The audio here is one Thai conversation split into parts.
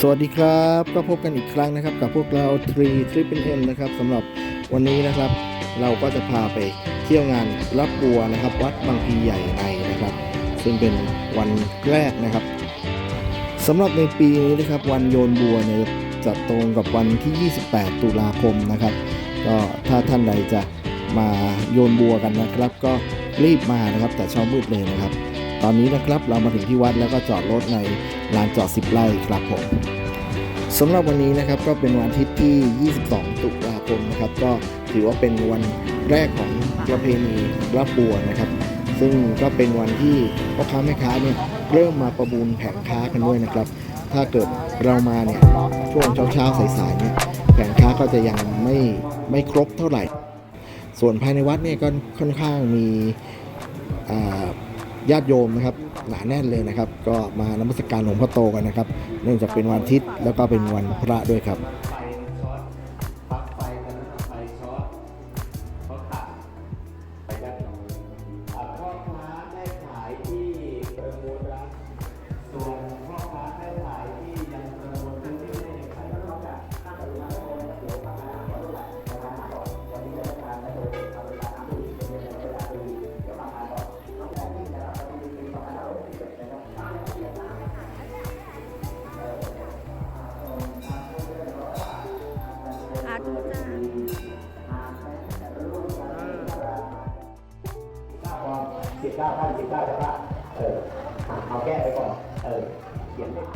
สวัสดีครับก็พบกันอีกครั้งนะครับ กับพวกเรา3 t r i p M นะครับสำหรับวันนี้นะครับ เราก็จะพาไปเที่ยวงานรับบัวนะครับ วัดบางพีใหญ่ในนะครับ ซึ่งเป็นวันแรกนะครับสำหรับในปีนี้นะครับ วันโยนบัวเนี่ยจะตรงกับวันที่ 28 ตุลาคมนะครับ ก็ถ้าท่านใดจะมาโยนบัวกันนะครับ ก็รีบมานะครับ แต่เช้ามืดเลยนะครับ ตอนนี้นะครับเรามาถึงที่วัดแล้วก็จอดรถในลานจอด 10 ไร่ครับผมสำหรับวันนี้นะครับก็เป็นวันอาทิตย์ที่ 22 ตุลาคมนะครับ ก็ถือว่าเป็นวันแรกของประเพณีรับบัวนะครับ ซึ่งก็เป็นวันที่พ่อค้าแม่ค้าเนี่ยเริ่มมาประมูลแผงค้ากันด้วยนะครับ ถ้าเกิดเรามาเนี่ยช่วงเช้าๆสายๆเนี่ยแผงค้าก็จะยังไม่ไม่ครบเท่าไหร่ ส่วนภายในวัดเนี่ยก็ค่อนข้างมีอ่า ญาติโยมนะครับหนาแน่นเลยนะครับ ก็มานมัสกการหลวงพ่อโตกันนะครับ เนื่องจากเป็นวันอาทิตย์แล้วก็เป็นวันพระด้วยครับ สิบเก้าท่านสิบเก้าจะพระเออเอาแก้ไปก่อน เออเขียนเลย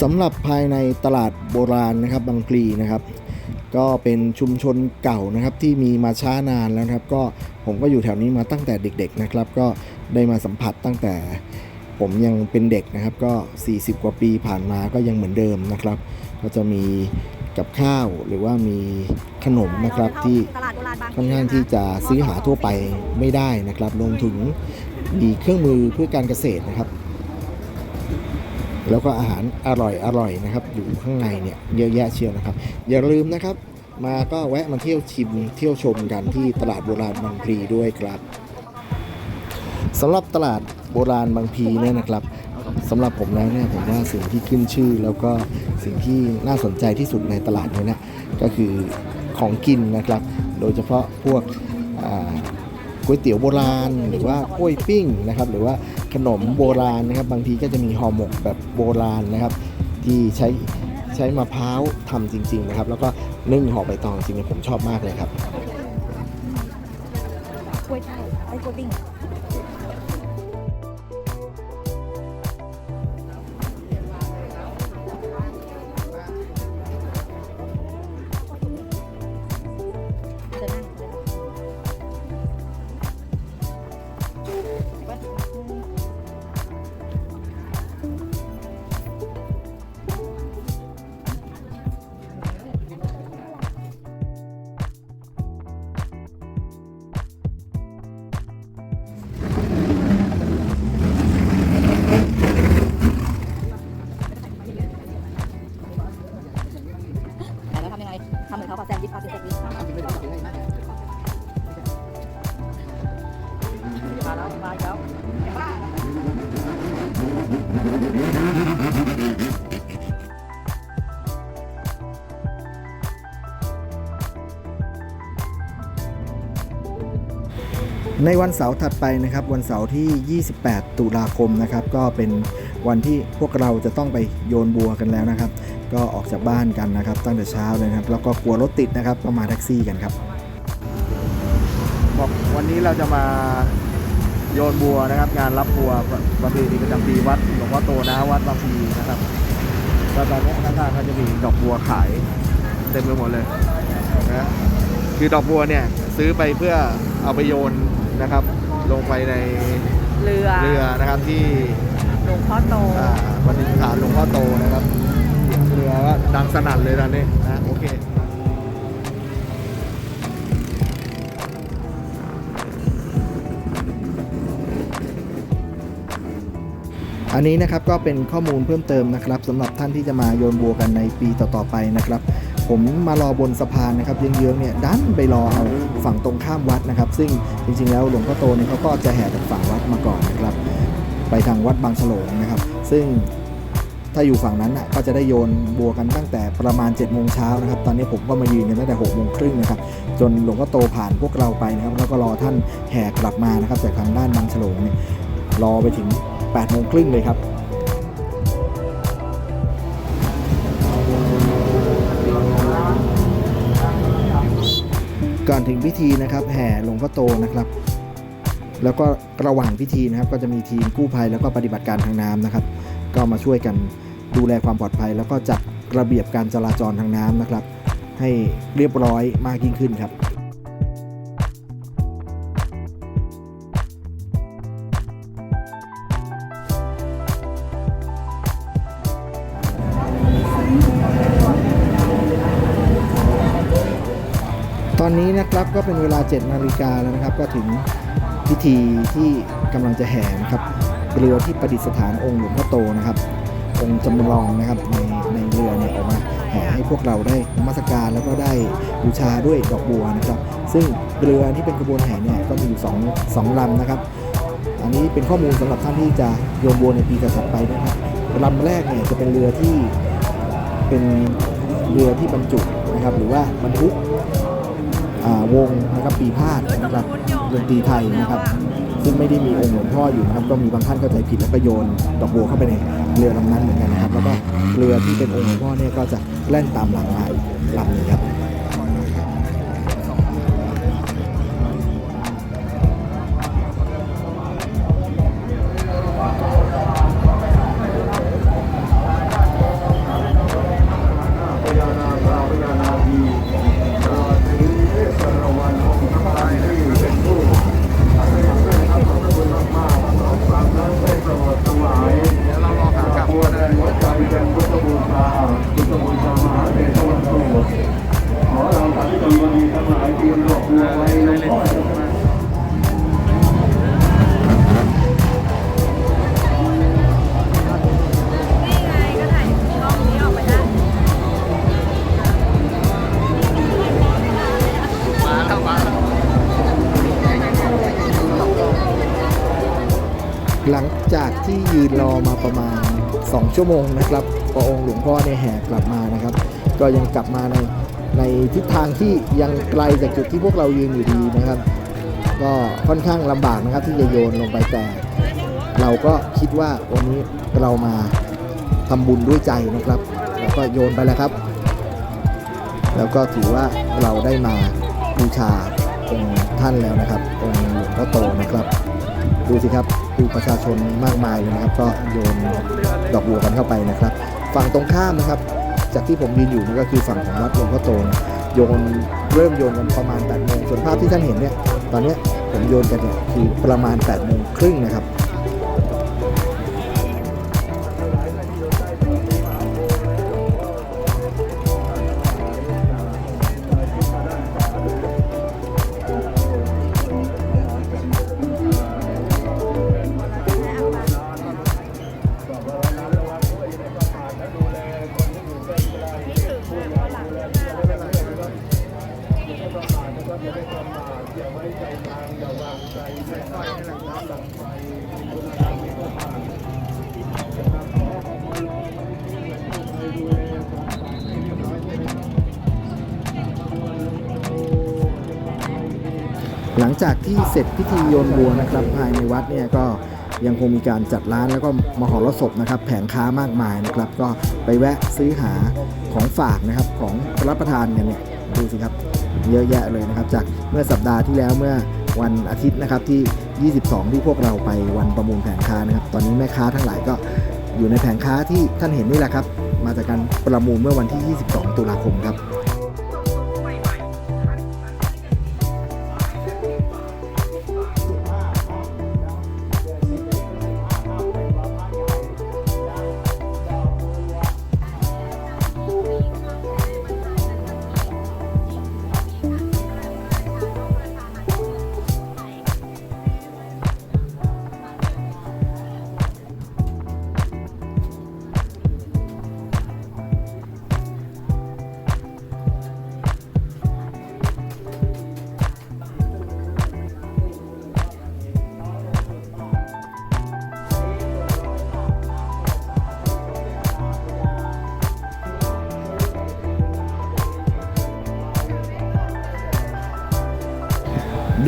สำหรับภายในตลาดโบราณนะครับบางพลีนะครับ ก็เป็นชุมชนเก่านะครับที่มีมาช้านานแล้วครับ ก็ผมก็อยู่แถวนี้มาตั้งแต่เด็กๆนะครับ ก็ได้มาสัมผัสตั้งแต่ผมยังเป็นเด็กนะครับ ก็ 40 กว่าปีผ่านมาก็ยังเหมือนเดิมนะครับ ก็จะมีกับข้าวหรือว่ามีขนมนะครับที่ค่อนข้างที่จะซื้อหาทั่วไปไม่ได้นะครับรวมถึงมีเครื่องมือเพื่อการเกษตรนะครับ แล้วก็อาหารอร่อยอร่อยนะครับ อยู่ข้างในเนี่ยเยอะแยะเชียวนะครับ อย่าลืมนะครับ มาก็แวะมาเที่ยวชิมเที่ยวชมกันที่ตลาดโบราณบางพลีด้วยครับสำหรับตลาดโบราณบางพลีเนี่ยนะครับสำหรับผมแล้วเนี่ยผมว่าสิ่งที่ขึ้นชื่อ แล้วก็สิ่งที่น่าสนใจที่สุดในตลาดนี้นะก็คือของกินนะครับ โดยเฉพาะพวกก๋วยเตี๋ยวโบราณ หรือว่ากล้วยปิ้งนะครับ หรือว่า ขนมโบราณนะครับ บางทีก็จะมีห่อหมกแบบโบราณนะครับ ที่ใช้ใช้มะพร้าวทำจริง ๆ นะครับ แล้วก็นึ่งห่อใบตองจริงๆผมชอบมากเลยครับกล้วยไช่ไอ้กล้วยปิ้ง ในวันเสาร์ถัดไปนะครับ วันเสาร์ที่ 28 ตุลาคมนะครับ ก็เป็นวันที่พวกเราจะต้องไปโยนบัวกันแล้วนะครับ ก็ออกจากบ้านกันนะครับ ตั้งแต่เช้าเลยนะครับแล้วก็กลัวรถติดนะครับก็มาแท็กซี่กันครับบอกวันนี้เราจะมาโยนบัวนะครับ งานรับบัวประเพณีประจำปีวัดหลวงพ่อโตนะวัดบางพีนะครับก็ตอนนี้ข้างๆเขาจะมีดอกบัวขายเต็มไปหมดเลยนะคือดอกบัวเนี่ยซื้อไปเพื่อเอาไปโยน นะครับ ลงไปในเรือเรือนะครับที่หลวงพ่อโตอ่าวันนี้ฐานหลวงพ่อโตนะครับเรือว่าดังสนั่นเลยตอนนี้นะโอเคอันนี้นะครับก็เป็นข้อมูลเพิ่มเติมนะครับสำหรับท่านที่จะมาโยนบัวกันในปีต่อๆไปนะครับ ผมมารอบนสะพานนะครับเยื้องๆเนี่ยดันไปรอเอาฝั่งตรงข้ามวัดนะครับ ซึ่งจริงๆแล้วหลวงพ่อโตเนี่ยเขาก็จะแห่จากฝั่งวัดมาก่อนนะครับ ไปทางวัดบางฉลงนะครับ ซึ่งถ้าอยู่ฝั่งนั้นนะก็จะได้โยนบัวกันตั้งแต่ประมาณ7จ็ดโมงเช้านะครับ ตอนนี้ผมก็มายืนกันตั้งแต่6กโมงครึ่งนะครับ จนหลวงพ่อโตผ่านพวกเราไปนะครับ แล้วก็รอท่านแห่กลับมานะครับจากทางด้านบางฉลงเนี่ยรอไปถึง8ปดโมงครึ่งเลยครับ ก่อนถึงพิธีนะครับ แห่หลวงพ่อโตนะครับ แล้วก็ระหว่างพิธีนะครับ ก็จะมีทีมกู้ภัยแล้วก็ปฏิบัติการทางน้ำนะครับ ก็มาช่วยกันดูแลความปลอดภัย แล้วก็จัดระเบียบการจราจรทางน้ำนะครับ ให้เรียบร้อยมากยิ่งขึ้นครับ ครับก็เป็นเวลา 7 นาฬิกาแล้วนะครับ ก็ถึงพิธีที่กำลังจะแห่นะครับเรือที่ประดิษฐานองค์หลวงพ่อโตนะครับ องค์จำลองนะครับในในเรือเนี่ยออกมาแห่ให้พวกเราได้นมัสการแล้วก็ได้บูชาด้วยดอกบัวนะครับ ซึ่งเรือที่เป็นกระบวนแห่เนี่ยก็มีอยู่สองสองลำนะครับ อันนี้เป็นข้อมูลสำหรับท่านที่จะโยนบัวในปีถัดไปนะครับลำแรกเนี่ยจะเป็นเรือที่เป็นเรือที่บรรจุนะครับ หรือว่าบรรทุก วงนะครับปีพาดนะครับดนตรีไทยนะครับ ซึ่งไม่ได้มีองค์หลวงพ่ออยู่นะครับก็มีบางท่านเข้าใจผิดแล้วก็โยนดอกบัวเข้าไปในเรือลำนั้นเหมือนกันนะครับ แล้วก็เรือที่เป็นองค์หลวงพ่อเนี่ยก็จะแล่นตามหลังมาลำนี้ครับ 2 ชั่วโมงนะครับพอองค์หลวงพ่อเนี่ยแห่กลับมานะครับ ก็ยังกลับมาในในทิศทางที่ยังไกลจากจุดที่พวกเรายืนอยู่ดีนะครับ ก็ค่อนข้างลำบากนะครับที่จะโยนลงไปแต่ เราก็คิดว่าวันนี้เรามาทำบุญด้วยใจนะครับ แล้วก็โยนไปแล้วครับ แล้วก็ถือว่าเราได้มาบูชาองค์ท่านแล้วนะครับองค์หลวงพ่อโตนะครับ ดูสิครับดูประชาชนมากมายเลยนะครับ ก็โยนดอกบัวกันเข้าไปนะครับ ฝั่งตรงข้ามนะครับ จากที่ผมยืนอยู่นี่ก็คือฝั่งของวัดหลวงพ่อโตนโยนเริ่มโยนกันประมาณ8โมงส่วนภาพที่ท่านเห็นเนี่ยตอนนี้ผมโยนกันเนี่ยคือประมาณ8โมงครึ่งนะครับ จากที่เสร็จพิธีโยนบัวนะครับภายในวัดเนี่ยก็ยังคงมีการจัดร้านแล้วก็มหรสพนะครับ แผงค้ามากมายนะครับ ก็ไปแวะซื้อหาของฝากนะครับของรับประทานกันเนี่ยดูสิครับเยอะแยะเลยนะครับ จากเมื่อสัปดาห์ที่แล้วเมื่อวันอาทิตย์นะครับที่ 22 ที่พวกเราไปวันประมูลแผงค้านะครับ ตอนนี้แม่ค้าทั้งหลายก็อยู่ในแผงค้าที่ท่านเห็นนี่แหละครับ มาจากการประมูลเมื่อวันที่ 22 ตุลาคมครับ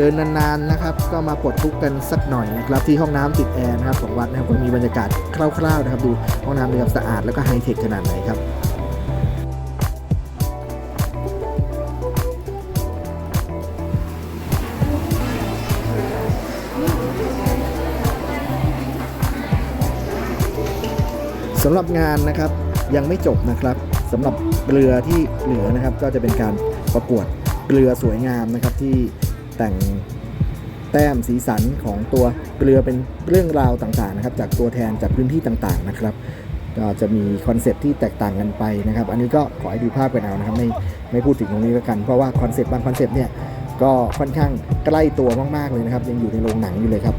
เดินนานๆนะครับ ก็มาปลดทุกข์กันสักหน่อยนะครับที่ห้องน้ำติดแอร์นะครับของวัดนะครับก็มีบรรยากาศคร่าวๆนะครับ ดูห้องน้ำนะครับสะอาดแล้วก็ไฮเทคขนาดไหนครับสำหรับงานนะครับยังไม่จบนะครับสำหรับเรือที่เหลือนะครับ ก็จะเป็นการประกวดเรือสวยงามนะครับที่ แต่งแต้มสีสันของตัวเรือเป็นเรื่องราวต่างๆนะครับ จากตัวแทนจากพื้นที่ต่างๆนะครับก็จะมีคอนเซปต์ที่แตกต่างกันไปนะครับ อันนี้ก็ขอให้ดูภาพกันเอานะครับไม่ไม่พูดถึงตรงนี้แล้วกัน เพราะว่าคอนเซปต์บางคอนเซปต์เนี่ยก็ค่อนข้างใกล้ตัวมากๆเลยนะครับ ยังอยู่ในโรงหนังอยู่เลยครับ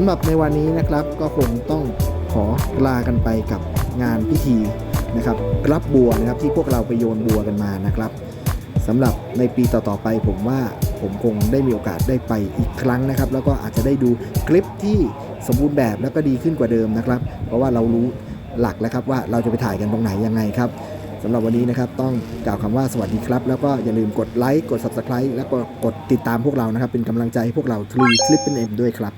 ำหรับในวันนี้นะครับก็คงต้องขอลากันไปกับงานพิธีนะครับรับบัวนะครับที่พวกเราไปโยนบัวกันมานะครับสำหรับในปีต่อๆไปผมว่าผมคงได้มีโอกาสได้ไปอีกครั้งนะครับ แล้วก็อาจจะได้ดูคลิปที่สมบูรณ์แบบแล้วก็ดีขึ้นกว่าเดิมนะครับ เพราะว่าเรารู้หลักแล้วครับว่าเราจะไปถ่ายกันตรงไหนยังไงครับสำหรับวันนี้นะครับต้องกล่าวคำว่าสวัสดีครับ แล้วก็อย่าลืมกดไลค์กด subscribe แล้วก็กดติดตามพวกเรานะครับ เป็นกำลังใจให้พวกเราทรีคลิปเป็นเอ็มด้วยครับ